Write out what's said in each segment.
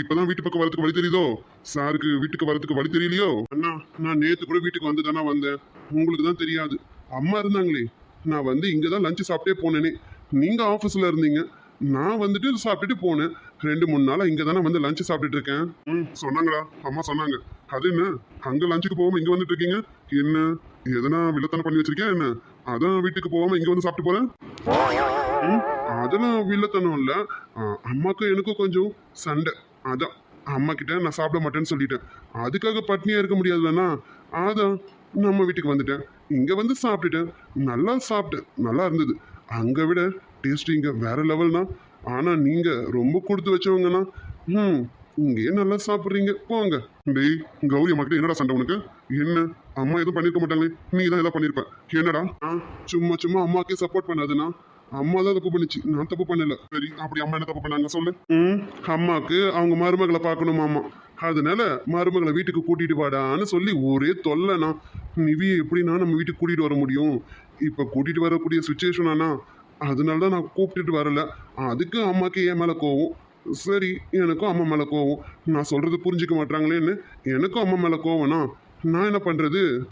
இப்பதான் வீட்டு பக்கம் வரதுக்கு வழி தெரியுதோ? சாருக்கு வீட்டுக்கு வரதுக்கு வழி தெரியலையோ? அண்ணா நான் நேத்து கூட வீட்டுக்கு வந்து தானே வந்தேன். உங்களுக்கு தான் தெரியாது. அம்மா இருந்தாங்களே. நான் வந்து இங்கே தான் லஞ்சு சாப்பிட்டே போனேனே. நீங்கள் ஆஃபீஸில் இருந்தீங்க. நான் வந்துட்டு சாப்பிட்டுட்டு போனேன். ரெண்டு மூணு நாளாக இங்கே தானே வந்து லஞ்சு சாப்பிட்டுட்டு இருக்கேன். ம் சொன்னாங்களா? அம்மா சொன்னாங்க. அது என்ன? அங்கே லஞ்சுக்கு போகாமல் இங்கே வந்துட்டு இருக்கீங்க? என்ன? எதனா வில்லத்தனம் பண்ணி வச்சிருக்கேன் என்ன? அதான் வீட்டுக்கு போகாமல் இங்கே வந்து சாப்பிட்டு போகிறேன் அதெல்லாம் வில்லத்தனம் இல்லை. அம்மாக்கும் எனக்கும் கொஞ்சம் சண்டை. அதான் அம்மா கிட்ட நான் சாப்பிட மாட்டேன்னு சொல்லிட்டேன். அதுக்காக பட்னியாக இருக்க முடியாதுல்லண்ணா அதான் நம்ம வீட்டுக்கு வந்துட்டேன். இங்கே வந்து சாப்பிட்டுட்டேன். நல்லா சாப்பிட்டேன். நல்லா இருந்தது. அங்கே விட டேஸ்ட் இங்கே வேறு லெவல்னா ஆனால் நீங்கள் ரொம்ப கொடுத்து வச்சவங்கண்ணா ம் இங்கேயே நல்லா சாப்பிட்றீங்க. போங்க. டேய் கௌரி அம்மா கிட்ட என்னடா சண்டை உனக்கு? என்ன? அம்மா எதுவும் பண்ணியிருக்க மாட்டாங்களே. நீ தான் எதாவது பண்ணியிருப்பேன் என்னடா? ஆ, சும்மா சும்மா அம்மாக்கே சப்போர்ட் பண்ணாதுண்ணா அம்மா தான் தப்பு பண்ணுச்சு. நான் தப்பு பண்ணல. சரி அப்படி அம்மா என்ன தப்பு பண்ணாங்க சொல்லு. ம். அம்மாக்கு அவங்க மருமகளை பார்க்கணுமாமா அதனால மருமகளை வீட்டுக்கு கூட்டிட்டு வாடான்னு சொல்லி ஒரே தொல்லைண்ணா நிவியை எப்படின்னா நம்ம வீட்டுக்கு கூட்டிட்டு வர முடியும். இப்போ கூட்டிட்டு வரக்கூடிய சுச்சுவேஷனாண்ணா அதனால தான் நான் கூப்பிட்டுட்டு வரல. அதுக்கு அம்மாக்கு என் மேலே கோவம். சரி எனக்கும் அம்மா மேலே கோவம். நான் சொல்றது புரிஞ்சுக்க மாட்டாங்களேன்னு எனக்கும் அம்மா மேலே கோவம்னா நான் என்ன பண்றது?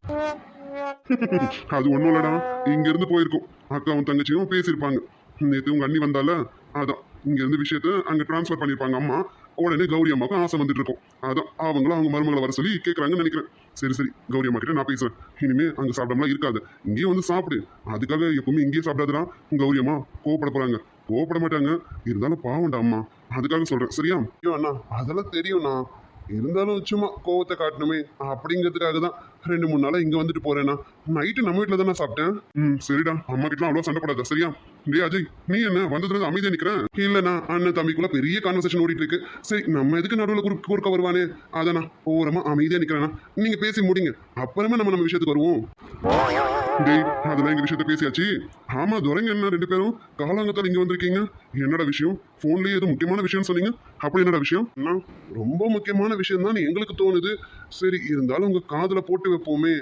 அது ஒன்றும் இல்லடா. இங்க இருந்து போயிருக்கும். அக்காவும் தங்கச்சியும் பேசியிருப்பாங்க. நேற்று உங்க அண்ணி வந்தால அதான் இங்கேருந்து விஷயத்த அங்க ட்ரான்ஸ்ஃபர் பண்ணியிருப்பாங்க அம்மா. உடனே கௌரி அம்மாவுக்கும் ஆசை வந்துட்டு இருக்கும் அதான் அவங்களும் அவங்க மருமகளை வர சொல்லி கேட்குறாங்கன்னு நினைக்கிறேன். சரி சரி கௌரி அம்மா கிட்ட நான் பேசுறேன். இனிமே அங்க சாப்பிடாமலாம் இருக்காது. இங்கேயே வந்து சாப்பிடு. அதுக்காக எப்பவுமே இங்கேயே சாப்பிடாதுடா. கௌரி அம்மா கோவப்பட போறாங்க. கோவப்பட மாட்டாங்க. இருந்தாலும் பாவம்டா அம்மா. அதுக்காக சொல்றேன். சரியா? ஐயோ அண்ணா அதெல்லாம் தெரியும்ண்ணா. இருந்தாலும் சும்மா கோவத்தை காட்டணுமே? அப்படிங்கிறதுக்காக தான் ரெண்டு மூணு நாளாக இங்கே வந்துட்டு போகிறேன்னா நைட்டு நம்ம வீட்டில் தானே சாப்பிட்டேன். ம் சரிடா. அம்மா கிட்டலாம் அவ்வளோ சண்டை போடாத சரியா? டேய் அஜய் நீ என்ன? வந்ததுல அமைதியாக நிற்கிறேன் இல்லைண்ணா அண்ணன் தம்பிக்குள்ள பெரிய கான்வர்சேஷன் ஓடிட்டு இருக்கு சரி நம்ம எதுக்கு நடுவில் குறுக்க குறுக்க வருவானே? அதானா ஓரமாக அமைதியாக நிற்கிறேண்ணா நீங்கள் பேசி முடிங்க. அப்புறமா நம்ம நம்ம விஷயத்துக்கு வருவோம். டேய் அதெல்லாம் எங்க விஷயத்த பேசியாச்சு. ஆமா துரைங்க என்ன ரெண்டு பேரும்? காலாங்கத்தால் இங்க வந்திருக்கீங்க. என்னடா விஷயம்? போன்லயே எதுவும் முக்கியமான விஷயம் சொன்னீங்க. அப்படி என்னடா விஷயம்? என்ன ரொம்ப முக்கியமான விஷயம் தான் எங்களுக்கு தோணுது. சரி இருந்தாலும் உங்க காதுல போட்டு வைப்போமே.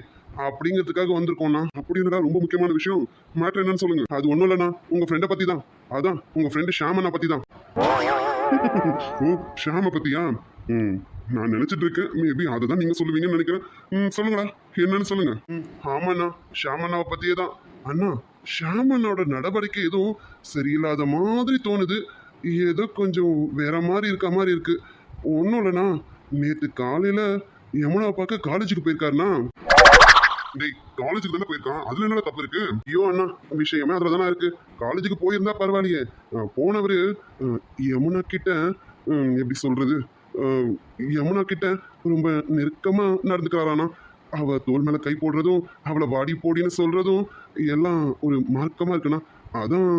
அப்படிங்கிறதுக்காக வந்திருக்கோம்ண்ணா அப்படி என்னடா ரொம்ப முக்கியமான விஷயம்? மேட்ரு என்னன்னு சொல்லுங்க. அது ஒண்ணும் இல்லைண்ணா உங்க ஃப்ரெண்டை பத்தி தான் அதான் உங்க ஃப்ரெண்டு ஷாமனை பத்தி தான் ஓ ஷாம பத்தியா? ம். நான் நினச்சிட்டு இருக்கேன். மேபி அதை தான் நீங்கள் சொல்லுவீங்கன்னு நினைக்கிறேன். ம் சொல்லுங்களா என்னன்னு சொல்லுங்க. ம் ஆமாண்ணா. ஷாமண்ணாவை பற்றியே தான். அண்ணா ஷாமண்ணோட நடவடிக்கை எதுவும் சரியில்லாத மாதிரி தோணுது. ஏதோ கொஞ்சம் வேற மாதிரி இருக்க மாதிரி இருக்கு. ஒன்றும் இல்லைண்ணா. நேற்று காலையில் யமுனாவை பார்க்க காலேஜுக்கு போயிருக்காருண்ணா. டேய் காலேஜுக்கு தானே போயிருக்கான். அதுல என்ன தப்பு இருக்கு? ஐயோ அண்ணா. விஷயமே அதுல தானே இருக்கு. காலேஜுக்கு போயிருந்தா பரவாயில்லையே. போனவர் யமுனா கிட்ட எப்படி சொல்றது? யமுனா கிட்ட ரொம்ப நெருக்கமாக நடந்துக்கிறாரானா? அவள் தோல் மேலே கை போடுறதும் அவளை வாடி போடின்னு சொல்கிறதும் எல்லாம் ஒரு மார்க்கமாக இருக்குண்ணா. அதான்.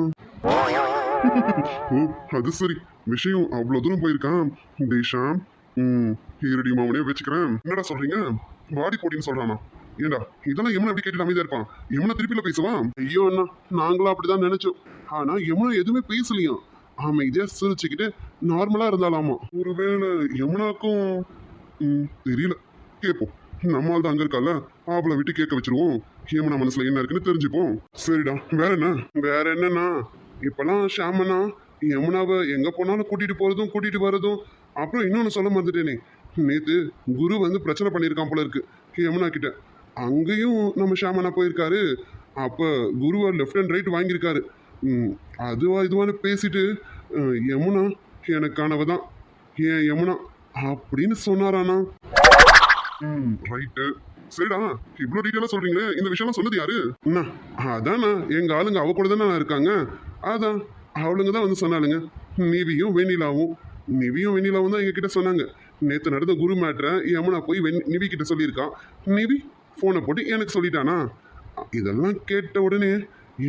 ஓ அது சரி. விஷயம் அவ்வளோ தூரம் போயிருக்கான். தேஷாம் ம் ஈரடி மாமனே வச்சுக்கிறேன். என்னடா சொல்கிறீங்க வாடி போடின்னு சொல்கிறானா ஏண்டா இதெல்லாம் எம்னா எப்படி கேட்டு அமைதியாக இருப்பான்? எம்னா திருப்பியில் பேசுவான் ஐயோ அண்ணா நாங்களும் அப்படிதான் நினைச்சோம். ஆனால் எம்னா எதுவுமே பேசலையாம். இதே சிரிச்சுக்கிட்டு நார்மலா இருந்தாலாமா? ஒருவேளை யமுனாக்கும் ம், தெரியல. கேட்போம். நம்மால் தான் அங்க இருக்கால அவளை விட்டு கேட்க வச்சிருவோம். ஹேமனா மனசுல என்ன இருக்குன்னு தெரிஞ்சுப்போம். சரிடா வேற என்ன? வேற என்னன்னா இப்பெல்லாம் ஷாமனா யமுனாவை எங்க போனாலும் கூட்டிட்டு போறதும் கூட்டிட்டு வர்றதும் அப்புறம் இன்னொன்னு சொல்ல மறந்துட்டேனே. நேத்து குரு வந்து பிரச்சனை பண்ணியிருக்கான் போல இருக்கு யமுனா கிட்ட. அங்கேயும் நம்ம ஷாமனா போயிருக்காரு. அப்ப குருவை லெஃப்ட் அண்ட் ரைட் வாங்கியிருக்காரு. ம், அதுவா இதுவான்னு பேசிட்டு யமுனா எனக்கானவ தான். ஏன் யமுனா? அப்படின்னு சொன்னாரானா ம் ரைட்டு சரிடா இவ்வளோ டீட்டெயிலாக சொல்கிறீங்களே இந்த விஷயம்லாம் சொன்னது யாரு? என்ன அதாண்ணா எங்கள் ஆளுங்க அவ கூட தானே இருக்காங்க. அதான் அவளுங்க தான் வந்து சொன்னாளுங்க. நிவியும் வெண்ணிலாவும். நிவியும் வெண்ணிலாவும் தான் எங்ககிட்ட சொன்னாங்க. நேற்று நடந்த குரு மேட்ரை யமுனா போய் வெண் நிவி கிட்ட சொல்லியிருக்கான் நிவி ஃபோனை போட்டு எனக்கு சொல்லிட்டானா? இதெல்லாம் கேட்ட உடனே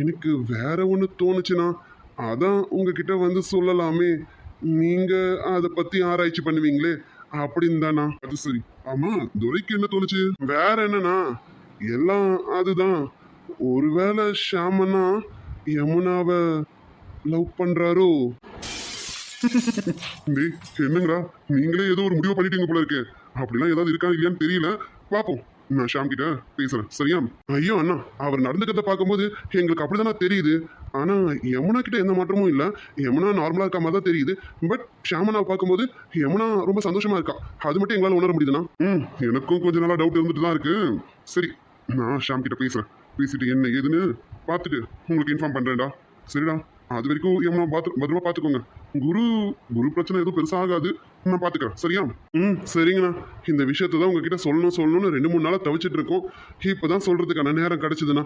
எனக்கு வேற ஒன்று தோணுச்சுன்னா அதான் உங்ககிட்ட வந்து சொல்லலாமே. நீங்க அதை பத்தி ஆராய்ச்சி பண்ணுவீங்களே? அப்படின்னு தானா? அது சரி. ஆமா துரைக்கு என்ன தோணுச்சு? வேற என்னன்னா எல்லாம் அதுதான். ஒருவேளை ஷாமனா யமுனாவை லவ் பண்றாரோ? டேய் என்னங்கடா? நீங்களே ஏதோ ஒரு முடிவு பண்ணிட்டீங்க போல இருக்கு. அப்படிலாம் ஏதாவது இருக்கா இல்லையான்னு தெரியல. பாப்போம். நான் ஷாம் கிட்ட பேசுறேன். சரியா? ஐயோ அண்ணா அவர் நடந்துக்கிறத பார்க்கும்போது எங்களுக்கு அப்படிதானா தெரியுது. ஆனா யமுனா கிட்ட எந்த மாற்றமும் இல்ல. யமுனா நார்மலா இருக்க மாதிரி தான் தெரியுது பட் ஷாமனாவை பார்க்கும்போது யமுனா ரொம்ப சந்தோஷமா இருக்கா? அது மட்டும் எங்களால் உணர முடியுதுண்ணா. ம் எனக்கும் கொஞ்ச நாளா டவுட் இருந்துட்டு தான் இருக்கு. சரி நான் ஷாம் கிட்ட பேசுறேன். பேசிட்டு என்ன ஏதுன்னு பார்த்துட்டு உங்களுக்கு இன்ஃபார்ம் பண்றேன்டா. சரிடா அது வரைக்கும் யமுனா பார்த்து பத்திரமா பார்த்துக்கோங்க. குரு குரு பிரச்சனை எதுவும் பெருசாகாது. நான் பார்த்துக்கிறேன் சரியா? ம் சரிங்கண்ணா. இந்த விஷயத்தை தான் உங்ககிட்ட சொல்லணும் சொல்லணும்னு ரெண்டு மூணு நாளாக தவிச்சிட்டு இருக்கோம். இப்போ தான் சொல்கிறதுக்கான நேரம் கிடச்சிதுண்ணா.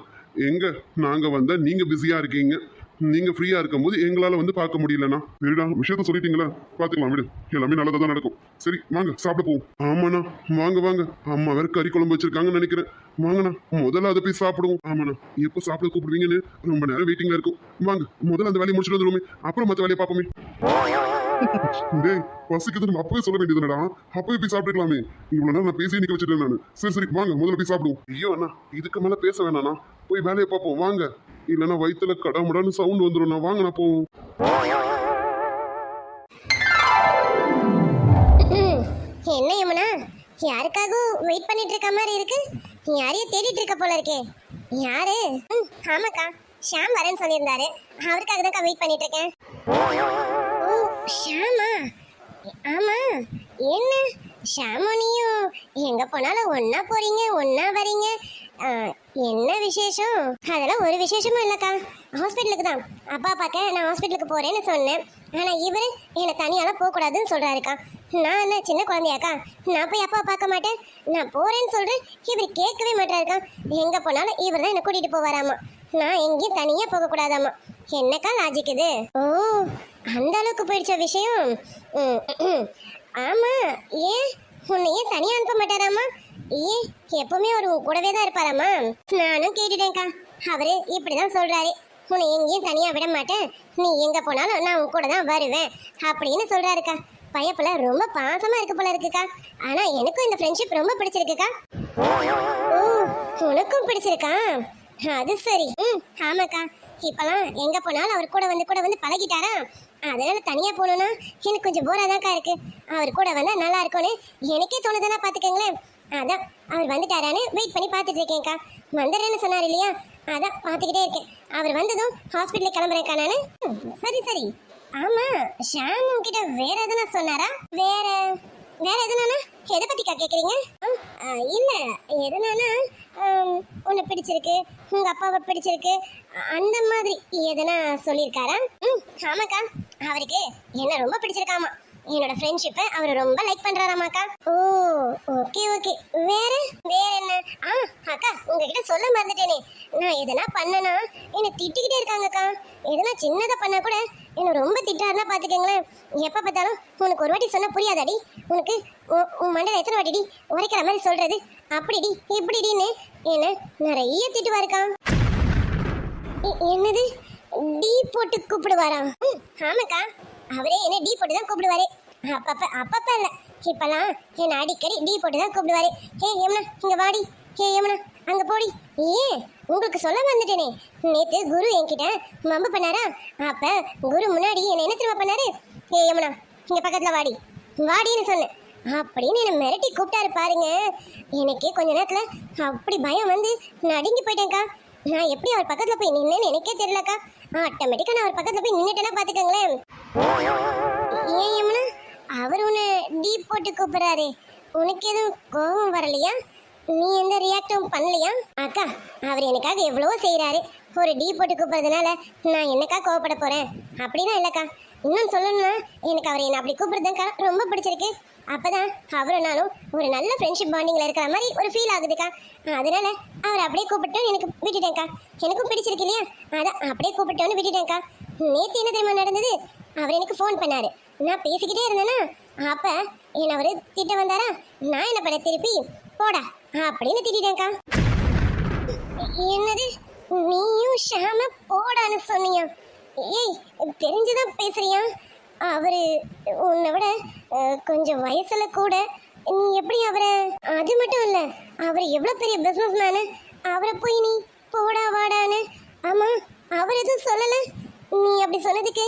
எங்கே? நாங்கள் வந்தால் நீங்கள் பிஸியாக இருக்கீங்க. நீங்கள் ஃப்ரீயாக இருக்கும்போது எங்களால் வந்து பார்க்க முடியலண்ணா. சரிடா விஷயத்த சொல்லிட்டீங்களா? பார்த்துக்கலாம் விடு. எல்லாமே நல்லதாக தான் நடக்கும். சரி வாங்க சாப்பிட போவோம். ஆமாண்ணா வாங்க வாங்க. அம்மா வேற கறி குழம்பு வச்சிருக்காங்கன்னு நினைக்கிறேன். வாங்கண்ணா முதல்ல அதை போய் சாப்பிடுவோம். ஆமாண்ணா எப்போ சாப்பிட கூப்பிடுவீங்கன்னு ரொம்ப நேரம் வெயிட்டிங்ல இருக்கும். வாங்க முதல்ல அந்த வேலையை முடிச்சுட்டு வந்துருவோமே. அப்புறம் மற்ற வேலையை பார்ப்போமே. டேய் பசிக்குது நம்ம அப்பவே சொல்ல வேண்டியதுனடா அப்பவே போய் சாப்பிட்டுக்கலாமே. இவ்வளோ நேரம் நான் பேசி நிக்க வச்சிட்டேன் நான். சரி சரி வாங்க முதல்ல போய் சாப்பிடுவோம். ஐயோ அண்ணா இதுக்கு மேல பேச வேணாண்ணா. போய் வேலையை பார்ப்போம். வாங்க. இல்லைன்னா வயித்துல கடமுடான்னு சவுண்ட் வந்துடும் நான் வாங்கண்ணா போவோம் என்ன யமுனா? யாருக்காகவும் வெயிட் பண்ணிட்டு இருக்க மாதிரி இருக்கு? யாரையும் தேடிட்டு இருக்க போல இருக்கே. யாரு? ஆமாக்கா. ஷாம் வரேன்னு சொல்லியிருந்தாரு. அவருக்காக தான்க்கா வெயிட் பண்ணிட்டு இருக்கேன். ஓ ஷாமா ஆமா. என்ன? ஷாமும் நீயும் எங்க போனாலும் ஒன்னா போறீங்க ஒன்னா வரீங்க. என்ன விசேஷம்? அதெல்லாம் ஒரு விசேஷமும் இல்லக்கா. ஹாஸ்பிட்டலுக்கு தான். அப்பா பார்க்க நான் ஹாஸ்பிட்டலுக்கு போறேன்னு சொன்னேன். ஆனா இவரு என்னை தனியாலாம் போக கூடாதுன்னு சொல்றாருக்கா. நான் என்ன சின்ன குழந்தையாக்கா? நான் போய் அப்பா பார்க்க மாட்டேன். நான் போறேன்னு சொல்றேன். இவர் கேட்கவே மாட்டாருக்கா. எங்க போனாலும் இவர் தான் என்னை கூட்டிட்டு போவாராமா. நான் எங்கேயும் தனியா போக கூடாதாமா என்னக்கா லாஜிக் இது? ஓ அந்த அளவுக்கு போயிடுச்ச விஷயம்? ம், ம். ஆமா ஏன்? உன்னை ஏன் தனியா அனுப்ப மாட்டாராமா? ஏன் எப்பவுமே அவர் உன் கூடவே தான் இருப்பாராமா நானும் கேட்டுட்டேன்க்கா. அவரு இப்படிதான் சொல்றாரு. உன்னை எங்கேயும் தனியா விட மாட்டேன். நீ எங்க போனாலும் நான் உன் கூட தான் வருவேன் அப்படின்னு சொல்றாருக்கா. பையப்புல ரொம்ப பாசமா இருக்கு போல இருக்குக்கா. ஆனா எனக்கும் இந்த ஃப்ரெண்ட்ஷிப் ரொம்ப பிடிச்சிருக்குக்கா. ஓ உனக்கும் பிடிச்சிருக்கா? அது சரி. ம் ஆமாக்கா. இப்பெல்லாம் எங்க போனாலும் அவர் கூட வந்து கூட வந்து பழகிட்டாரா? அதனால தனியா போகணும்னா எனக்கு கொஞ்சம் போராதாக்கா இருக்கு. அவர் கூட வந்தா நல்லா இருக்கும்னு எனக்கே தோணுதுன்னா பாத்துக்கங்களேன். அதான் அவர் வந்துட்டாரான்னு வெயிட் பண்ணி பார்த்துட்டு இருக்கேன்க்கா வந்துடுறேன்னு சொன்னார் இல்லையா? அதான் பார்த்துக்கிட்டே இருக்கேன். அவர் வந்ததும் ஹாஸ்பிட்டலுக்கு கிளம்புறேன்க்கா நானு சரி சரி. ஆமா ஷாம் உன்கிட்ட வேற எதுனா சொன்னாரா? வேற வேற எதுனானா? எதை பத்திக்கா கேக்குறீங்க? இல்ல எதுனானா உன்னை பிடிச்சிருக்கு உங்க அப்பாவை பிடிச்சிருக்கு அந்த மாதிரி எதுனா சொல்லியிருக்காரா? ம் ஆமாக்கா. அவருக்கு என்ன ரொம்ப பிடிச்சிருக்காமா? என்னோட ஃப்ரெண்ட்ஷிப்பை அவர் ரொம்ப லைக் பண்றாராமாக்கா ஓ ஓகே ஓகே வேற? வேற என்ன? ஆ அக்கா உங்ககிட்ட சொல்ல மறந்துட்டேனே. நான் எதனா பண்ணனா? என்னை திட்டிக்கிட்டே இருக்காங்கக்கா எதனா சின்னதா பண்ணா கூட என்ன ரொம்ப திட்டாருன்னா பார்த்துக்கோங்களேன் எப்ப பார்த்தாலும் உனக்கு ஒரு வாட்டி சொன்னா புரியாதாடி? உனக்கு உன் உன் எத்தனை வாட்டிடி உரைக்கிற மாதிரி சொல்றது? அப்படிடி இப்படிடின்னு என்ன நிறைய திட்டுவாருக்கா. இருக்கான் என்னது? டீ போட்டு கூப்பிடுவாரா? ம், ஆமாக்கா. அவரே என்ன டீ போட்டு தான் கூப்பிடுவாரு. அப்பப்ப அப்பப்ப இல்ல. இப்பெல்லாம் என்ன அடிக்கடி டீ போட்டு தான் கூப்பிடுவாரு. ஏ யமுனா இங்க வாடி. ஏ யமுனா அங்க போடி. ஏன் உங்களுக்கு சொல்ல வந்துட்டேனே. நேத்து குரு என்கிட்ட மம்பு பண்ணாரா? அப்ப குரு முன்னாடி என்ன என்ன திரும்ப பண்ணாரு? ஏ யமுனா இங்க பக்கத்துல வாடி. வாடின்னு சொன்னேன். அப்படின்னு என்ன மிரட்டி கூப்பிட்டாரு பாருங்க. எனக்கே கொஞ்ச நேரத்துல அப்படி பயம் வந்து நடுங்கி போயிட்டேன்க்கா. நான் எப்படி அவர் பக்கத்துல போய் நின்னேன்னு எனக்கே தெரியலக்கா. ஆட்டோமேட்டிக்கா நான் அவர் பக்கத்துல போய் நின்றுட்டேன்னா பார்த்துக்கங்களேன் ஏன் யமுனா அவர் உன்னை டீப் போட்டு கூப்பிடுறாரு. உனக்கு எதுவும் கோபம் வரலையா? நீ எந்த ரியாக்டும் பண்ணலையா? அக்கா அவர் எனக்காக எவ்வளவோ செய்றாரு. ஒரு டீ போட்டு கூப்பிட்றதுனால நான் என்னக்கா கோவப்பட போறேன்? அப்படின்னா இல்லைக்கா. இன்னும் சொல்லணும்னா எனக்கு அவர் என்னை அப்படி கூப்பிட்றதுக்கா ரொம்ப பிடிச்சிருக்கு. அப்போதான் அவரும் நானும் ஒரு நல்ல ஃப்ரெண்ட்ஷிப் பாண்டிங்கில் இருக்கிற மாதிரி ஒரு ஃபீல் ஆகுதுக்கா. அதனால அவர் அப்படியே கூப்பிட்டோன்னு எனக்கு விட்டுட்டேன்க்கா. எனக்கும் பிடிச்சிருக்கு இல்லையா? அதான் அப்படியே கூப்பிட்டோன்னு விட்டுட்டேன்க்கா. நேற்று என்ன தெரியுமா நடந்தது? அவர் எனக்கு ஃபோன் பண்ணாரு. நான் பேசிக்கிட்டே இருந்தேனா அப்ப என்ன அவரு திட்ட வந்தாரா? நான் என்ன பண்ண திருப்பி போடா அப்படின்னு திட்டேன்க்கா என்னது? நீயும் ஷாம போடான்னு சொன்னியா? ஏய் தெரிஞ்சுதான் பேசுறியா? அவரு உன்னை விட கொஞ்சம் வயசுல கூட நீ எப்படி அவரை அது மட்டும் இல்ல அவர் எவ்வளோ பெரிய பிஸ்னஸ் மேனு அவரை போய் நீ போடா வாடான்னு. ஆமா அவர் எதுவும் சொல்லல. நீ அப்படி சொன்னதுக்கு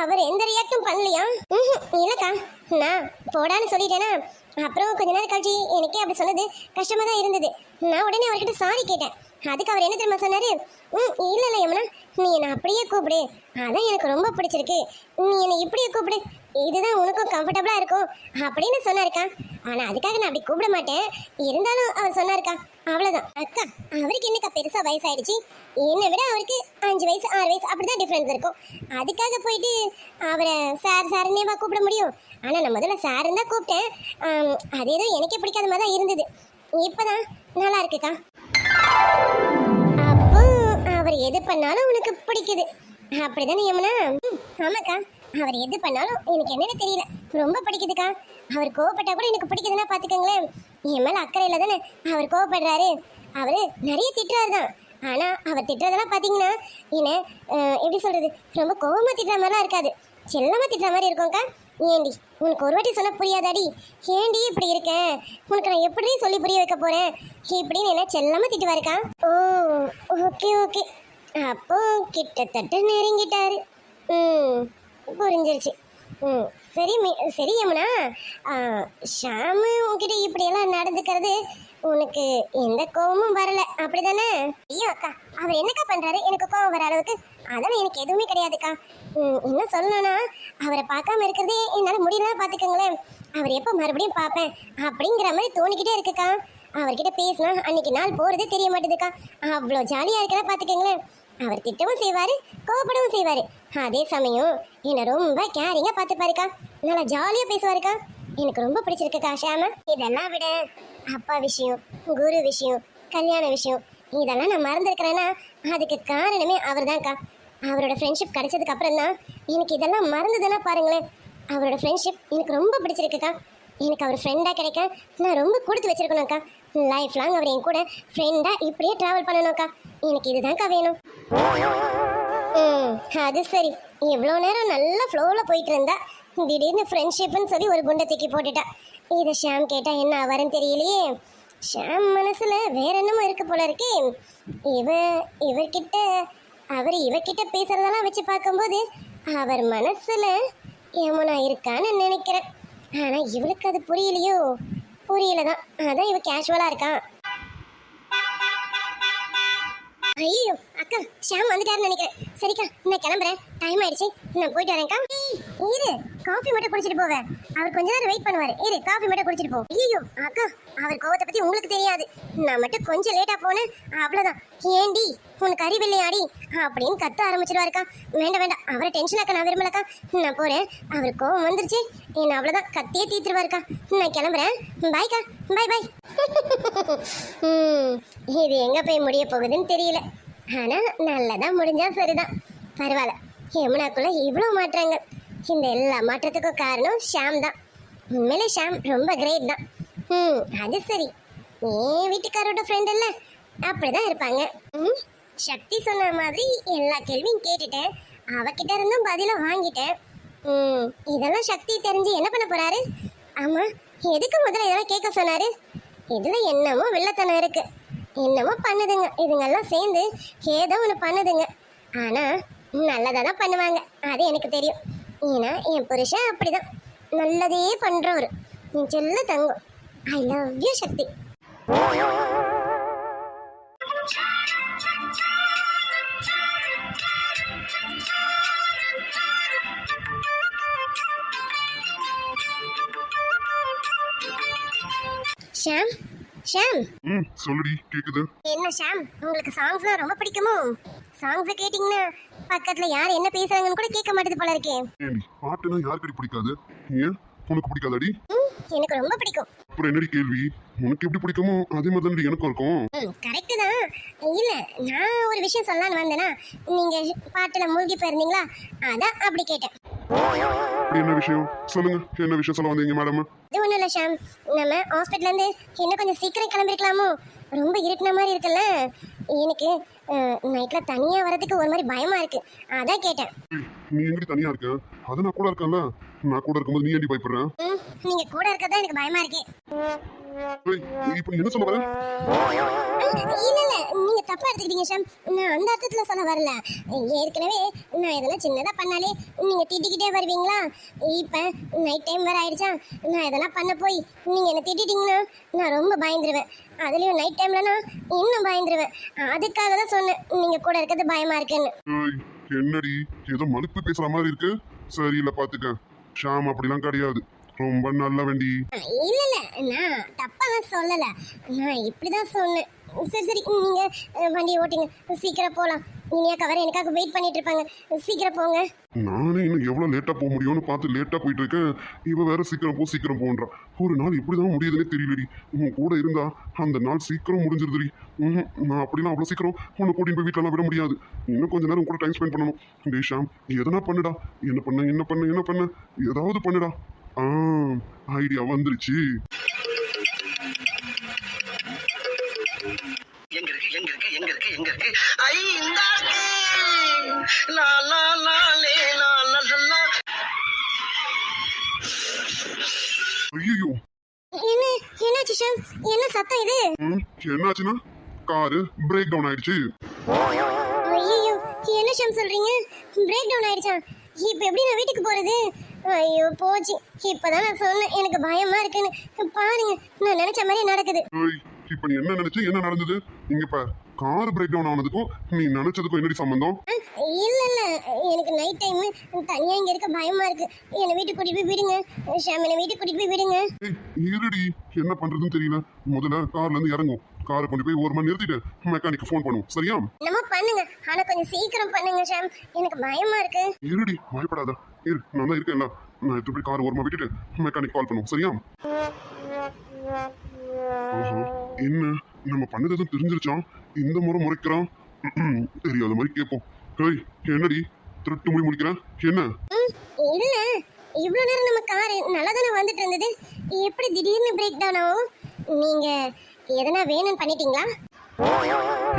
அவர் எந்த ரியாக்டும் பண்ணலையா? ம்ஹும், இல்லக்கா. நான் போடான்னு சொல்லிட்டேனா? அப்புறம் கொஞ்ச நேரம் கழிச்சு எனக்கே அப்படி சொன்னது கஷ்டமாக தான் இருந்தது. நான் உடனே அவர்கிட்ட சாரி கேட்டேன். அதுக்கு அவர் என்ன தெரியுமா சொன்னாரு? ம் இல்லை இல்லை யமுனா நீ என்னை அப்படியே கூப்பிடு. அதான் எனக்கு ரொம்ப பிடிச்சிருக்கு. நீ என்னை இப்படியே கூப்பிடு. இதுதான் உனக்கும் கம்ஃபர்டபுளாக இருக்கும் அப்படின்னு சொன்னாருக்கா. ஆனா அதுக்காக நான் அப்படி கூப்பிட மாட்டேன். இருந்தாலும் அவர் சொன்னாருக்கா. அவ்வளோதான் அக்கா அவருக்கு என்னக்கா பெருசாக வயசாயிடுச்சு? என்னை விட அவருக்கு அஞ்சு வயசு ஆறு வயசு அப்படி தான் டிஃப்ரென்ஸ் இருக்கும். அதுக்காக போயிட்டு அவரை சார் சாருன்னேவா கூப்பிட முடியும். ஆனா நான் முதல்ல சாருன்னு தான் கூப்பிட்டேன். அதே அது ஏதோ எனக்கே பிடிக்காத மாதிரி தான் இருந்தது. இப்பதான் நல்லா இருக்குக்கா. அப்போ அவர் எது பண்ணாலும் உனக்கு பிடிக்குது. அப்படிதானே யமுனா? ஆமாக்கா. அவர் எது பண்ணாலும் எனக்கு என்னன்னு தெரியல. ரொம்ப பிடிக்குதுக்கா. அவர் கோவப்பட்டா கூட எனக்கு பிடிக்குதுன்னா பார்த்துக்கோங்களேன் என் மேலே அக்கறை இல்லை தானே அவர் கோவப்படுறாரு. அவர் நிறைய திட்டுறாரு தான் ஆனால் அவர் திட்டுறதெல்லாம் பார்த்தீங்கன்னா என்ன எப்படி சொல்கிறது ரொம்ப கோபமாக திட்டுற மாதிரிலாம் இருக்காது. செல்லமாக திட்டுற மாதிரி இருக்கும்க்கா. ஏண்டி உனக்கு ஒரு வாட்டி சொல்ல புரியாதாடி? ஏண்டி இப்படி இருக்கேன் உனக்கு நான் எப்படி சொல்லி புரிய வைக்க போகிறேன் இப்படின்னு என்ன செல்லமா திட்டுவாருக்கா? ஓ ஓகே ஓகே. அப்போ கிட்டத்தட்ட நெருங்கிட்டாரு. ம். புரிஞ்சிருச்சு ம் சரி சரி யமுனா. ஷாமு உன்கிட்ட இப்படியெல்லாம் நடந்துக்கிறது உனக்கு எந்த கோபமும் வரல. அப்படிதானே? ஐயோ அக்கா அவர் என்னக்கா பண்றாரு? எனக்கு கோபம் வர அளவுக்கு அதெல்லாம் எனக்கு எதுவுமே கிடையாதுக்கா. ம், இன்னும் சொல்லணும்னா அவரை பார்க்காம இருக்கிறதே என்னால் முடியலாம் பார்த்துக்கோங்களேன். அவர் எப்போ மறுபடியும் பார்ப்பேன்? அப்படிங்கிற மாதிரி தோணிக்கிட்டே இருக்குக்கா. அவர்கிட்ட பேசினா அன்னைக்கு நாள் போகிறதே தெரிய மாட்டேதுக்கா. அவ்வளோ ஜாலியாக இருக்கிறதா பார்த்துக்கோங்களேன். அவர் திட்டவும் செய்வார் கோவப்படவும் செய்வார். அதே சமயம் என்னை ரொம்ப கேரிங்காக பார்த்துப்பாருக்கா. நல்லா ஜாலியாக பேசுவாருக்கா. எனக்கு ரொம்ப பிடிச்சிருக்குக்கா ஷாம இதெல்லாம் விட அப்பா விஷயம் குரு விஷயம் கல்யாண விஷயம் இதெல்லாம் நான் மறந்துருக்கிறேன்னா அதுக்கு காரணமே அவர் தான்க்கா அவரோட ஃப்ரெண்ட்ஷிப் கிடைச்சதுக்கு அப்புறம் தான் எனக்கு இதெல்லாம் மறந்துதுன்னா பாருங்களேன். அவரோட ஃப்ரெண்ட்ஷிப் எனக்கு ரொம்ப பிடிச்சிருக்குக்கா. எனக்கு அவர் ஃப்ரெண்டாக கிடைக்க நான் ரொம்ப கொடுத்து வச்சுருக்கணும்க்கா. லைஃப் லாங் அவர் என் கூட ஃப்ரெண்டாக இப்படியே ட்ராவல் பண்ணணும்க்கா. எனக்கு இதுதான்க்கா வேணும். ம் அது சரி. இவ்வளோ நேரம் நல்ல ஃப்ளோவில் போயிட்டு இருந்தா திடீர்னு ஃப்ரெண்ட்ஷிப்னு சொல்லி ஒரு குண்டை தூக்கி போட்டுட்டா. இதை ஷாம் கேட்டால் என்ன ஆவாருன்னு தெரியலையே. ஷாம் மனசில் வேற என்னமோ இருக்கு போல இருக்கே. இவ இவர்கிட்ட அவர் இவகிட்ட பேசுறதெல்லாம் வச்சு பார்க்கும்போது அவர் மனசில் ஏமனா இருக்கான்னு நினைக்கிறேன். ஆனால் இவளுக்கு அது புரியலையோ? புரியல தான் அதான் இவ கேஷுவலாக இருக்கான். ஐயோ அக்கா ஷாம் வந்துட்டாருன்னு நினைக்கிறேன். சரிக்கா நான் கிளம்புறேன். டைம் ஆயிடுச்சு. நான் போயிட்டு வரேன்க்கா. இரு காஃபி மட்டும் குடிச்சிட்டு போவேன் அவர் கொஞ்ச நேரம் வெயிட் பண்ணுவாரு. இரு காஃபி மட்டும் குடிச்சிட்டு போ. ஐயோ அக்கா அவர் கோவத்தை பத்தி உங்களுக்கு தெரியாது. நான் மட்டும் கொஞ்சம் லேட்டா போனேன். அவ்வளவுதான். ஏண்டி உனக்கு அறிவில்லையாடி அப்படின்னு கத்த ஆரம்பிச்சிருவாருக்கா. வேண்டாம் வேண்டாம். அவரை டென்ஷன் ஆக்க நான் விரும்பலக்கா. நான் போறேன். அவர் கோவம் வந்துருச்சு. என்ன அவ்வளவுதான். கத்தியே தீத்துருவாருக்கா. நான் கிளம்புறேன். பாய்க்கா பாய் பாய் இது எங்க போய் முடிய போகுதுன்னு தெரியல. ஆனா நல்லதா முடிஞ்சா சரிதான். பரவாயில்ல. யமுனாக்குள்ள இவ்வளோ மாற்றங்கள். இந்த எல்லா மாற்றத்துக்கும் காரணம் ஷாம் தான். உண்மையிலே ஷாம் ரொம்ப கிரேட் தான். ம் அது சரி. என் வீட்டுக்காரோட ஃப்ரெண்ட் இல்லை அப்படிதான் இருப்பாங்க. ம் சக்தி சொன்ன மாதிரி எல்லா கேள்வியும் கேட்டுட்டேன். அவகிட்ட இருந்தும் பதில வாங்கிட்டேன். ம் இதெல்லாம் சக்தி தெரிஞ்சு என்ன பண்ண போறாரு? ஆமாம் எதுக்கு முதல்ல இதெல்லாம் கேட்க சொன்னாரு? இதில் என்னமோ வில்லத்தனம் இருக்கு. என்னமோ பண்ணுதுங்க. இதுங்கெல்லாம் சேர்ந்து ஏதோ ஒன்று பண்ணுதுங்க. ஆனால் நல்லதாக தான் பண்ணுவாங்க. அது எனக்கு தெரியும். ஏன்னா என் புருஷன் அப்படிதான். நல்லதே பண்ணுறவர் நீ சொல்ல தங்கும். I love you Shakthi. Sham Sham. ம் சொல்லுடி கேக்குது. என்ன ஷாம் உங்களுக்கு சாங்ஸ்லாம் ரொம்ப பிடிக்குமோ? சாங்ஸ் கேட்டிங்கன்னா பக்கத்துல யார் என்ன பேசுறாங்கன்னு கூட கேட்க மாட்டேது போல இருக்கே. பாட்டுனா யாருக்கடி பிடிக்காது? ஏன்? உனக்கு பிடிக்காதாடி? எனக்கு ரொம்ப பிடிக்கும். அப்புறம் என்னடி கேள்வி? உனக்கு எப்படி பிடிக்குமோ அதே மாதிரி தானடி எனக்கும் இருக்கும். கரெக்டு தான். இல்ல நான் ஒரு விஷயம் சொல்லலாம்னு வந்தேனா நீங்க பாட்டுல மூழ்கி போயிருந்தீங்களா? அதான் அப்படி கேட்டேன். என்ன விஷயம்? சொல்லுங்க என்ன விஷயம் சொல்ல வந்தீங்க மேடம் இது ஒன்றும் இல்லை ஷாம். நம்ம ஹாஸ்பிட்டல்ல இருந்து இன்னும் கொஞ்சம் சீக்கிரம் கிளம்பிருக்கலாமோ? ரொம்ப இருட்டின மாதிரி இருக்குல்ல? எனக்கு நைட்டில் தனியாக வரதுக்கு ஒரு மாதிரி பயமா இருக்கு. அதான் கேட்டேன். நீ எங்கடி தனியா இருக்க? அது நான் கூட இருக்கேன்ல நான் கூட இருக்கும்போது நீ ஏண்டி பயப்படுற? ம் நீங்கள் கூட இருக்கதான் எனக்கு பயமா இருக்கு. இப்ப என்ன சொல்ல இல்ல இல்ல நீங்க தப்பா எடுத்துக்கிட்டீங்க ஷாம். நான் அந்த அர்த்தத்துல சொல்ல வரல. ஏற்கனவே நான் எதனா சின்னதா பண்ணாலே நீங்க திட்டிக்கிட்டே வருவீங்களா? இப்ப நைட் டைம் வேற ஆயிடுச்சா? நான் எதனா பண்ண போய் நீங்க என்ன திட்டிட்டீங்கன்னா நான் ரொம்ப பயந்துருவேன். அதுலயும் நைட் டைம்ல நான் இன்னும் பயந்துருவேன். அதுக்காக தான் சொன்னேன் நீங்க கூட இருக்கிறது பயமா இருக்குன்னு. என்னடி? ஏதோ மலுப்பு பேசுற மாதிரி இருக்கு. சரியில்ல பாத்துக்க. ஷாம் அப்படிலாம் கிடையாது. ரொம்ப நல்ல வண்டி. இல்ல இல்ல நான் தப்பாலாம் சொல்லல. நான் இப்படிதான் சொன்னேன். சரி சரி நீங்க வண்டி வண்டியை சீக்கிரம் போலாம். இனியாக்கா வர எனக்காக வெயிட் பண்ணிட்டு இருப்பாங்க சீக்கிரம் போங்க. நானே இன்னும் எவ்வளவு லேட்டா போக முடியும்னு பார்த்து லேட்டா போயிட்டு இருக்கேன் இவ வேற சீக்கிரம் போ சீக்கிரம் போன்றா. ஒரு நாள் இப்படிதான் முடியுதுன்னே தெரியலடி. உன் கூட இருந்தா அந்த நாள் சீக்கிரம் முடிஞ்சிருதுடி. ம் நான் அப்படிலாம் அவ்வளவு சீக்கிரம் உன்னை கூட்டிட்டு போய் வீட்டுல விட முடியாது. இன்னும் கொஞ்ச நேரம் கூட டைம் ஸ்பெண்ட் பண்ணணும். டேய் ஷாம் எதனா பண்ணுடா. என்ன பண்ண என்ன பண்ண என்ன பண்ண? ஏதாவது பண்ணுடா. ஆ ஐடியா வந்துருச்சு. எங்க இருக்கு எங்க இருக்கு எங்க இருக்கு எங்க இருக்கு ஐ இந்த இருக்கு லா லா லா லே லா லா லா லா. ஐயோ என்ன என்னாச்சு ஷாம்? என்ன சத்தம் இது? என்னாச்சுன்னா? காரு பிரேக் டவுன் ஆயிடுச்சு. ஐயோ என்ன ஷாம் சொல்றீங்க? பிரேக் டவுன் ஆயிடுச்சா? இப்போ எப்படி நான் வீட்டுக்கு போறது? ஐயோ போச்சு. இப்பதான் நான் சொன்னேன் எனக்கு பயமா இருக்குன்னு. பாருங்க நான் நினைச்ச மாதிரி நடக்குது. இப்ப நீ என்ன நினைச்சு என்ன நடந்தது? இங்க பார் கார் பிரேக் டவுன் ஆனதுக்கும் நீ நினைச்சதுக்கும் என்னடி சம்பந்தம்? இல்ல இல்ல. எனக்கு நைட் டைம் தனியா இங்க இருக்க பயமா இருக்கு. என்னை வீட்டுக்கு கூட்டிட்டு போய் விடுங்க. ஷாம் என்னை வீட்டுக்கு கூட்டிட்டு போய் விடுங்க. ஏய், இருடி. என்ன பண்றதுன்னு தெரியல. முதல்ல கார்ல இருந்து இறங்கும். காரை கொண்டு போய் ஒரு மணி நிறுத்திட்டு மெக்கானிக்கு ஃபோன் பண்ணுவோம் சரியா? என்னமோ பண்ணுங்க. ஆனா கொஞ்சம் சீக்கிரம் பண்ணுங்க ஷாம். எனக்கு பயமா இருக்கு. இருடி பயப்படாத. இரு நான் தான் இருக்கேன்ல. நான் எடுத்து போய் கார் ஓரமா விட்டுட்டு மெக்கானிக் கால் பண்ணுவோம் சரியா? என்ன? நம்ம பண்ணது எதுவும் தெரிஞ்சிருச்சான் இந்த முறை முறைக்கிறான். தெரியாத மாதிரி கேட்போம். ஏய் என்னடி? திருட்டு முடி முடிக்கிறேன் என்ன? இல்ல. இவ்வளவு நேரம் நம்ம கார் நல்லா தானே வந்துட்டு இருந்தது? எப்படி திடீர்னு பிரேக் டவுன் ஆகும்? நீங்க எதனா வேணும்னு பண்ணிட்டீங்களா?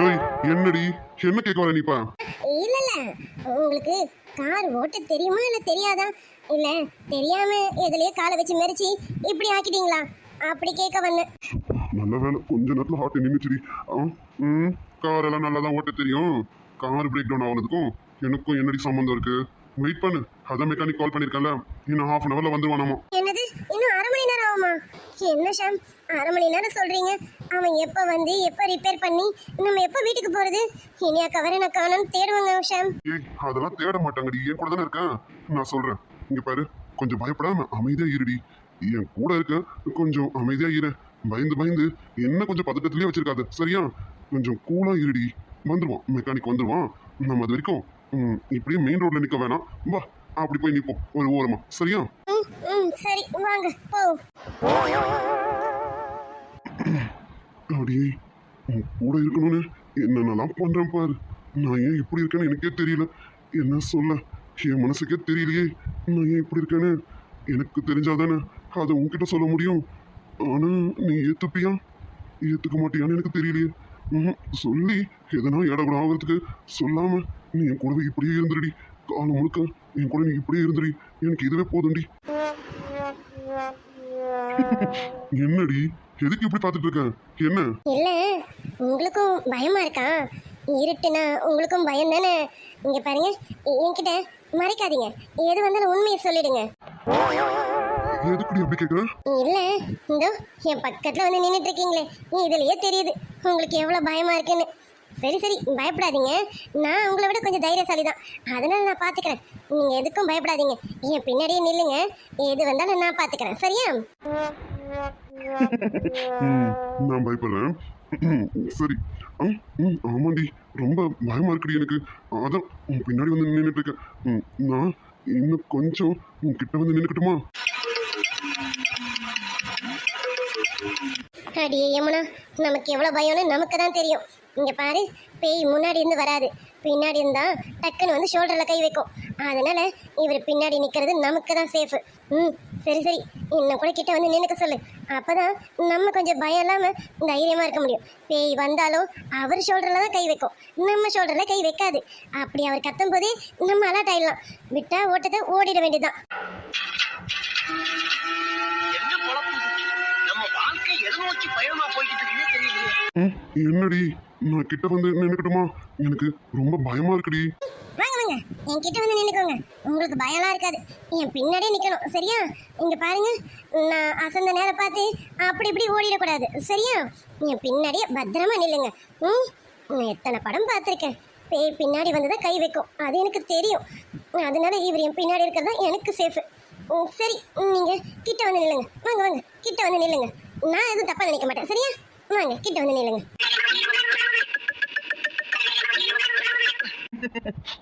ஏய் என்னடி? என்ன கேட்க வர நீப்பா இல்ல இல்ல. உங்களுக்கு கார் ஓட்ட தெரியுமா இல்ல தெரியாதா? இல்ல தெரியாம எதுலயே காலை வச்சு மெரிச்சு இப்படி ஆக்கிட்டீங்களா? அப்படி கேட்க வந்தேன். நல்ல வேலை கொஞ்ச நேரத்துல ஹார்ட் நின்றுச்சுடி ஆ ம் கார் எல்லாம் நல்லா தான் ஓட்ட தெரியும். கார் பிரேக் டவுன் ஆகுனதுக்கும் எனக்கும் என்னடி சம்மந்தம் இருக்கு? வெயிட் பண்ணு. அதான் மெக்கானிக் கால் பண்ணிருக்கேன்ல. இன்னும் ஹாஃப் அன் ஹவர்ல வந்துருவானாமா? என்னது? இன்னும் அரை மணி நேரம் ஆகுமா? என்ன ஷாம்? அரை மணி நேரம் சொல்றீங்க. அவன் எப்ப வந்து எப்ப ரிப்பேர் பண்ணி நம்ம எப்ப வீட்டுக்கு போறது? இனியா கவரை நான் காணும் தேடுவாங்க ஷாம். ஏய் அதெல்லாம் தேட மாட்டாங்கடி. என் கூட தானே இருக்கேன். நான் சொல்றேன். இங்க பாரு கொஞ்சம் பயப்படாம அமைதியா இருடி. என் கூட இருக்க கொஞ்சம் அமைதியா இரு. பயந்து பயந்து என்ன கொஞ்சம் பதட்டத்திலேயே வச்சிருக்காது. சரியா? கொஞ்சம் கூலா இருடி. வந்துருவான் மெக்கானிக் வந்துருவான். நம்ம அது வரைக்கும் இப்படியே மெயின் ரோட்ல நிக்க வேணாம். வா அப்படி போய் நிப்போம். ஒரு ஓரமா. சரியா? சரி. வாங்க போ உன் கூட இருக்கணும்னு என்னென்னலாம் பண்றேன் பாரு. நான் ஏன் இப்படி இருக்கேன்னு எனக்கே தெரியல. என்ன சொல்ல? என் மனசுக்கே தெரியலையே. நான் ஏன் இப்படி இருக்கேன்னு எனக்கு தெரிஞ்சாதானே அதை உன்கிட்ட சொல்ல முடியும். ஆனா நீ ஏத்துப்பியா? ஏத்துக்க மாட்டியான்னு எனக்கு தெரியலையே. ம் சொல்லி எதனா இடகுடம் ஆகிறதுக்கு சொல்லாம நீ என் கூடவே இப்படியே இருந்துருடி. காலம் முழுக்க என் கூட நீ இப்படியே இருந்துடி எனக்கு இதுவே போதும்டி. என்னடி? எதுக்கு இப்படி பார்த்துட்டு இருக்க? என்ன? இல்ல உங்களுக்கும் பயமா இருக்கா? இருட்டுனா உங்களுக்கும் பயம் தானே? இங்க பாருங்க என்கிட்ட மறைக்காதீங்க. எது வந்தாலும் உண்மையை சொல்லிடுங்க. எதுக்குடி அப்படி கேக்குற? இல்ல இந்தோ என் பக்கத்துல வந்து நின்னுட்டு இருக்கீங்களே இதுலயே தெரியுது. உங்களுக்கு எவ்வளவு பயமா இருக்குன்னு. சரி சரி பயப்படாதீங்க. நான் உங்களை விட கொஞ்சம் தைரியசாலி தான் அதனால நான் பாத்துக்கிறேன். நீங்க எதுக்கும் பயப்படாதீங்க. என் பின்னாடியே நில்லுங்க. எது வந்தாலும் நான் பாத்துக்கிறேன். சரியா? நான் பயப்படுறேன். சரி. ஆ, ம், ஆமாண்டி. ரொம்ப பயமா இருக்குடி எனக்கு. அதான் உன் பின்னாடி வந்து நின்றுட்டு இருக்கேன் நான் இன்னும் கொஞ்சம் உன் கிட்ட வந்து நின்னுக்கட்டுமா? அடியே யமுனா நமக்கு எவ்வளோ பயம்னு நமக்கு தான் தெரியும். இங்கே பாரு பேய் முன்னாடி இருந்து வராது. பின்னாடி இருந்தால் டக்குன்னு வந்து ஷோல்டரில் கை வைக்கும். அதனால் இவர் பின்னாடி நிற்கிறது நமக்கு தான் சேஃபு ம் சரி சரி. இன்னும் கூட கிட்ட வந்து நினைக்க சொல்லு. அப்போ தான் நம்ம கொஞ்சம் பயம் இல்லாமல் தைரியமாக இருக்க முடியும். பேய் வந்தாலும் அவர் ஷோல்டரில் தான் கை வைக்கும். நம்ம ஷோல்டரில் கை வைக்காது. அப்படி அவர் கத்தும் போதே நம்ம அலர்ட் ஆகிடலாம் விட்டால் ஓட்டத்தை ஓடிட வேண்டியதுதான். எதை நோக்கி பயணமா போய்கிட்டு என்னடி நான் கிட்ட வந்து நின்னுக்கட்டுமா? எனக்கு ரொம்ப பயமா இருக்குடி. வாங்க வாங்க. என் கிட்ட வந்து நின்னுக்கோங்க. உங்களுக்கு பயம்லாம் இருக்காது. என் பின்னாடியே நிக்கணும். சரியா? இங்க பாருங்க. நான் அசந்த நேரம் பார்த்து அப்படி இப்படி ஓடிடக்கூடாது. சரியா? என் பின்னாடியே பத்திரமா நில்லுங்க. ம்? நான் எத்தனை படம் பார்த்துருக்கேன். பேய் பின்னாடி வந்து தான் கை வைக்கும். அது எனக்கு தெரியும். அதனால இவர் என் பின்னாடி இருக்கிறது தான் எனக்கு சேஃபு சரி. நீங்க கிட்ட வந்து நில்லுங்க. வாங்க வாங்க. கிட்ட வந்து நில்லுங்க. நான் எதுவும் தப்பா நினைக்க மாட்டேன். சரியா? வாங்க கிட்ட வந்து நில்லுங்க.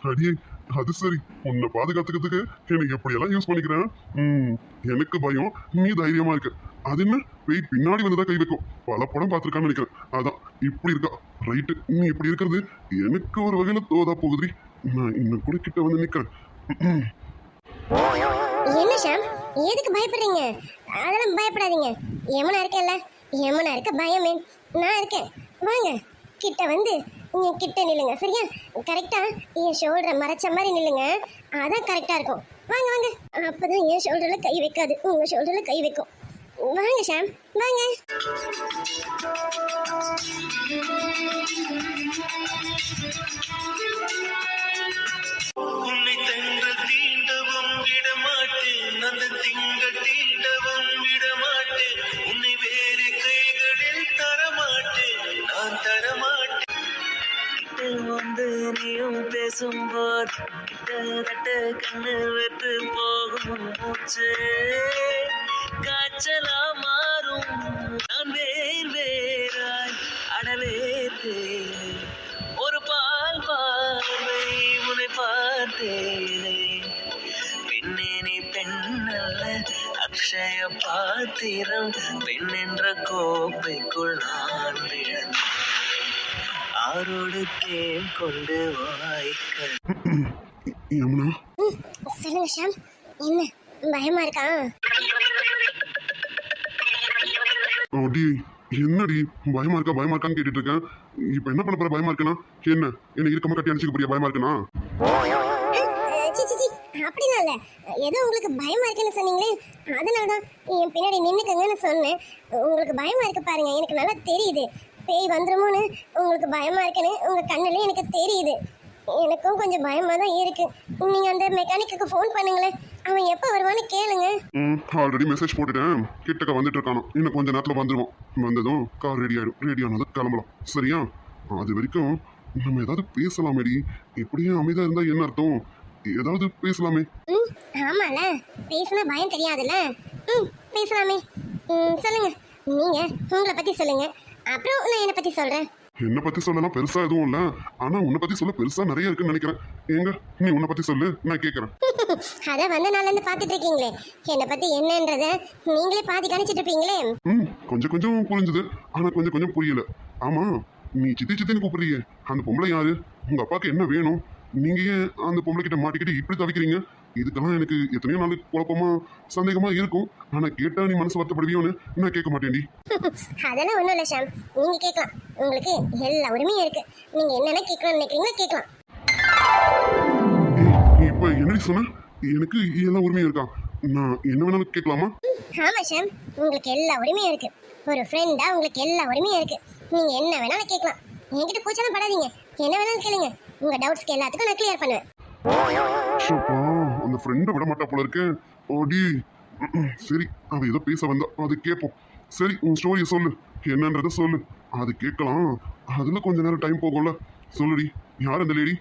அடியே அது சரி. உன்னை பாதுகாத்துக்கிறதுக்கு எனக்கு எப்படியெல்லாம் யூஸ் பண்ணிக்கிறேன் ம் எனக்கு பயம் நீ தைரியமா இருக்க. அது என்ன? வெயிட் பின்னாடி வந்துதான் கை வைக்கும். பல படம் பார்த்துருக்கான்னு நினைக்கிறேன். அதான் இப்படி இருக்கா? ரைட்டு நீ இப்படி இருக்கிறது எனக்கு ஒரு வகையில தோதா போகுதுடி. நான் இன்னும் கூட கிட்ட வந்து நிக்கிறேன். ம். என்ன ஷாம்? எதுக்கு பயப்படுறீங்க? அதெல்லாம் பயப்படாதீங்க. யமுனா இருக்கேன்ல. யமுனா இருக்க பயமே நான் இருக்கேன். வாங்க. கிட்ட வந்து நீங்கள் கிட்ட நில்லுங்க. சரியா? கரெக்டாக என் ஷோல்டரை மறைச்ச மாதிரி நில்லுங்க. அதான் கரெக்டாக இருக்கும். வாங்க வாங்க. அப்போ தான் என் ஷோல்டரில் கை வைக்காது. உங்கள் ஷோல்டரில் கை வைக்கும். வாங்க ஷாம். வாங்க. உன்னை தென்று தீ விடமாட்டேன். அந்த திங்கள் தீண்டவும் விடமாட்டேன். உன்னை வேறு கைகளில் தரமாட்டேன். நான் தரமாட்டேன். கிட்ட வந்து நீயும் பேசும்போது கிட்டத்தட்ட கண்ணு வெட்டு போகும் மூச்சு. காய்ச்சலா மாறும். நான் வேர் வேறாய் அடவே தேனே ஒரு பால் பார்வை உன்னை பார்த்தேனே. அக்ஷய பாத்திரம் பெண் என்ற கோப்பைக்குள் நான் விழுந்தேன். ஆரோடு தேன் கொண்டு வாய்க்க யமுனா ம், சொல்லுங்க ஷாம் என்ன பயமா இருக்கா? அடி என்னடி? பயமா இருக்கா பயமா இருக்கான்னு கேட்டுட்டு இருக்கேன். இப்ப என்ன பண்ண போற? பயமா இருக்கனா? என்ன என்ன இருக்கமா கட்டி அடிச்சுக்க போறியா? பயமா இருக்கனா? அஹ், சி சி சி அப்படிலாம் இல்ல. ஏதோ உங்களுக்கு பயமா இருக்குன்னு சொன்னீங்களே அதனால தான் என் பின்னாடி நின்றுக்கங்கன்னு சொன்னேன். உங்களுக்கு பயமா இருக்கு பாருங்க எனக்கு நல்லா தெரியுது. பேய் வந்துருமோன்னு உங்களுக்கு பயமா இருக்குன்னு உங்க கண்ணுல எனக்கு தெரியுது. எனக்கும் கொஞ்சம் பயமா தான் இருக்கு. நீங்க அந்த மெக்கானிக்கு ஃபோன் பண்ணுங்களேன். அவன் எப்போ வருவான்னு கேளுங்க. ம் ஆல்ரெடி மெசேஜ் போட்டுட்டேன். கிட்டக்க வந்துட்டு இருக்கானோ இன்னும் கொஞ்ச நேரத்தில் வந்துடுவோம் வந்ததும் கார் ரெடி ஆயிடும். ரெடி ஆனதும் கிளம்பலாம். சரியா? அது வரைக்கும் நம்ம ஏதாவது பேசலாம் பேசலாமேடி. இப்படியே அமைதியாக இருந்தால் என்ன அர்த்தம்? ஏதாவது பேசலாமே. ம் ஆமால. பேசினா பயம் தெரியாதுல்ல? ம் பேசலாமே. ம் சொல்லுங்க. நீங்க உங்களை பத்தி சொல்லுங்க. அப்புறம் நான் என்னை பத்தி சொல்றேன். என்னை பற்றி சொல்லலாம் பெருசாக எதுவும் இல்லை. ஆனால் உன்னை பற்றி சொல்ல பெருசாக நிறைய இருக்குன்னு நினைக்கிறேன். ஏங்க நீ உன்னை பற்றி சொல்லு நான் கேட்குறேன் அத வந்த நாள்ல இருந்து பாத்துட்டு இருக்கீங்களே. என்னை பத்தி என்னன்றத நீங்களே பாதி கணிச்சிட்டு இருப்பீங்களே. ம் கொஞ்சம் கொஞ்சம் புரிஞ்சுது. ஆனால் கொஞ்சம் கொஞ்சம் புரியல. ஆமாம் நீ சித்தி சித்தின்னு கூப்பிடுறியே. அந்த பொம்பளை யாரு? உங்கள் அப்பாவுக்கு என்ன வேணும்? நீங்கள் ஏன் அந்த பொம்பளை கிட்ட மாட்டிக்கிட்டு இப்படி தவிக்கிறீங்க? இதுக்கெல்லாம் எனக்கு எத்தனையோ நாள் குழப்பமா சந்தேகமா இருக்கும். ஆனால் கேட்டா நீ மனசு வருத்தப்படுவியோன்னு நான் கேட்க மாட்டேன்டி. அதெல்லாம் ஒண்ணும் இல்ல ஷாம். நீங்க கேட்கலாம். உங்களுக்கு எல்லா உரிமையும் இருக்கு. நீங்க என்னென்ன கேட்கணும்னு நினைக்கிறீங்களோ கேட்கலாம். இப்போ என்னடி சொன்ன? எனக்கு எல்லா உரிமையும் இருக்கா? நான் என்ன வேணாலும் கேட்கலாமா? ஆமா ஷாம். உங்களுக்கு எல்லா உரிமையும் இருக்கு. ஒரு ஃப்ரெண்டா உங்களுக்கு எல்லா உரிமையும் இருக்கு. நீங்க என்ன வேணாலும் கேட்கலாம். என்கிட்ட கூச்சலாம் படாதீங்க. என்ன வேணாலும் கேளுங்க. உங்க டவுட்ஸ்க்கு எல்லாத்துக்கும் நான் கிளியர் பண்ணுவேன். ஷோப்பா அந்த ஃப்ரெண்டை விட மாட்டா போல இருக்கேன் ஓடி சரி அவ ஏதோ பேச வந்தா அது கேட்போம் சரி உன் ஸ்டோரியை சொல்லு. என்னன்றத சொல்லு. அது கேட்கலாம். அதுல கொஞ்ச நேரம் டைம் போகும்ல. சொல்லுடி. யார் அந்த லேடி